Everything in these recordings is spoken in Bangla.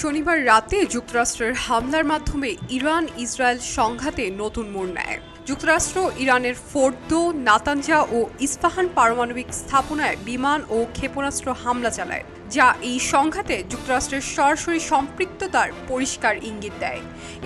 শনিবার রাতে যুক্তরাষ্ট্রের হামলার মাধ্যমে ইরান ইসরায়েল সংঘাতে নতুন মোড় নেয়। যুক্তরাষ্ট্র, ইরানের ফোর্দো, নাতানজা ও ইস্পাহান পারমাণবিক স্থাপনায় বিমান ও ক্ষেপণাস্ত্র হামলা চালায়, যা এই সংঘাতে যুক্তরাষ্ট্রের সরাসরি সম্পৃক্ততার পরিষ্কার ইঙ্গিত দেয়।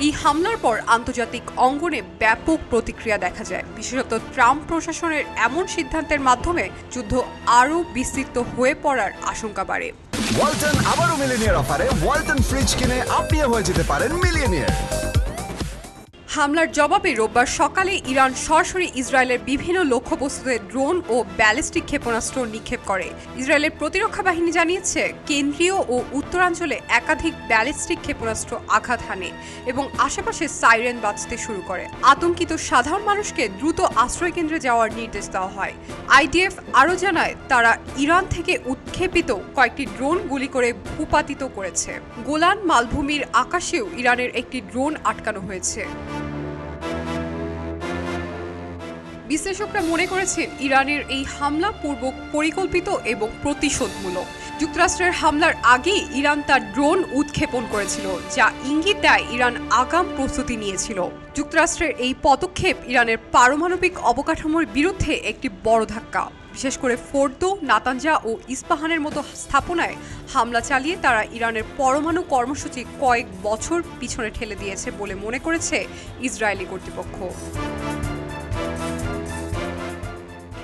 এই হামলার পর আন্তর্জাতিক অঙ্গনে ব্যাপক প্রতিক্রিয়া দেখা যায়। বিশেষত ট্রাম্প প্রশাসনের এমন সিদ্ধান্তের মাধ্যমে যুদ্ধ আরও বিস্তৃত হয়ে পড়ার আশঙ্কা বাড়ে। ওয়ালটন আবারও মিলিনিয়ার অফারে, ওয়ালটন ফ্রিজ কিনে আপনিও হয়ে যেতে পারেন মিলিয়নিয়ার। হামলার জবাবে রোববার সকালে ইরান সরাসরি ইসরায়েলের বিভিন্ন লক্ষ্যবস্তুতে ড্রোন ও ব্যালিস্টিক ক্ষেপণাস্ত্র নিক্ষেপ করে। ইসরায়েলের প্রতিরক্ষা বাহিনী জানিয়েছে, কেন্দ্রীয় ও উত্তরাঞ্চলে একাধিক ব্যালিস্টিক ক্ষেপণাস্ত্র আঘাত হানে এবং আশেপাশে সাইরেন বাজতে শুরু করে। আতঙ্কিত সাধারণ মানুষকে দ্রুত আশ্রয়কেন্দ্রে যাওয়ার নির্দেশ দেওয়া হয়। আইডিএফ আরও জানায়, তারা ইরান থেকে উৎক্ষেপিত কয়েকটি ড্রোন গুলি করে ভূপাতিত করেছে। গোলান মালভূমির আকাশেও ইরানের একটি ড্রোন আটকানো হয়েছে। বিশ্লেষকরা মনে করেছেন ইরানের এই হামলা পূর্ব পরিকল্পিত এবং প্রতিশোধমূলক। যুক্তরাষ্ট্রের হামলার আগে ইরান তার ড্রোন উৎক্ষেপণ করেছিল, যা ইঙ্গিত দেয় ইরান আগাম প্রস্তুতি নিয়েছিল। যুক্তরাষ্ট্রের এই পদক্ষেপ ইরানের পারমাণবিক অবকাঠামোর বিরুদ্ধে একটি বড় ধাক্কা। বিশেষ করে ফোর্দো, নাতানজা ও ইস্পাহানের মতো স্থাপনায় হামলা চালিয়ে তারা ইরানের পরমাণু কর্মসূচি কয়েক বছর পিছনে ঠেলে দিয়েছে বলে মনে করেছে ইসরায়েলি কর্তৃপক্ষ।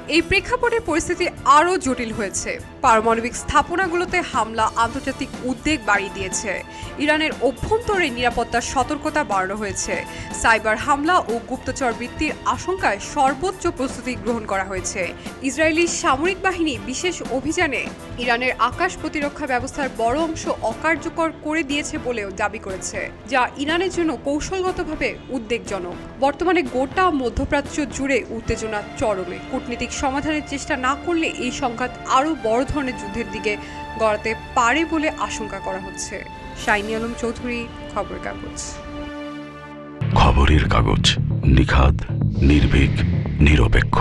এই প্রেক্ষাপটে পরিস্থিতি আরও জটিল হয়েছে। পারমাণবিক স্থাপনাগুলোতে হামলা আন্তর্জাতিক উদ্বেগ বাড়িয়ে দিয়েছে। ইরানের অভ্যন্তরে নিরাপত্তার সতর্কতা বাড়ানো হয়েছে। সাইবার হামলা ও গুপ্তচর বৃত্তির আশঙ্কায় সর্বোচ্চ প্রস্তুতি গ্রহণ করা হয়েছে। ইসরায়েলি সামরিক বাহিনী বিশেষ অভিযানে ইরানের আকাশ প্রতিরক্ষা ব্যবস্থার বড় অংশ অকার্যকর করে দিয়েছে বলেও দাবি করেছে, যা ইরানের জন্য কৌশলগতভাবে উদ্বেগজনক। বর্তমানে গোটা মধ্যপ্রাচ্য জুড়ে উত্তেজনা চরমে। কূটনীতিক সমাধানের চেষ্টা না করলে এই সংঘাত আরও বড় ধরনের যুদ্ধের দিকে গড়াতে পারে বলে আশঙ্কা করা হচ্ছে। শাইনি আলম চৌধুরী খবর কাগজ। খবরের কাগজ, নিখাদ, নির্ভীক, নিরপেক্ষ।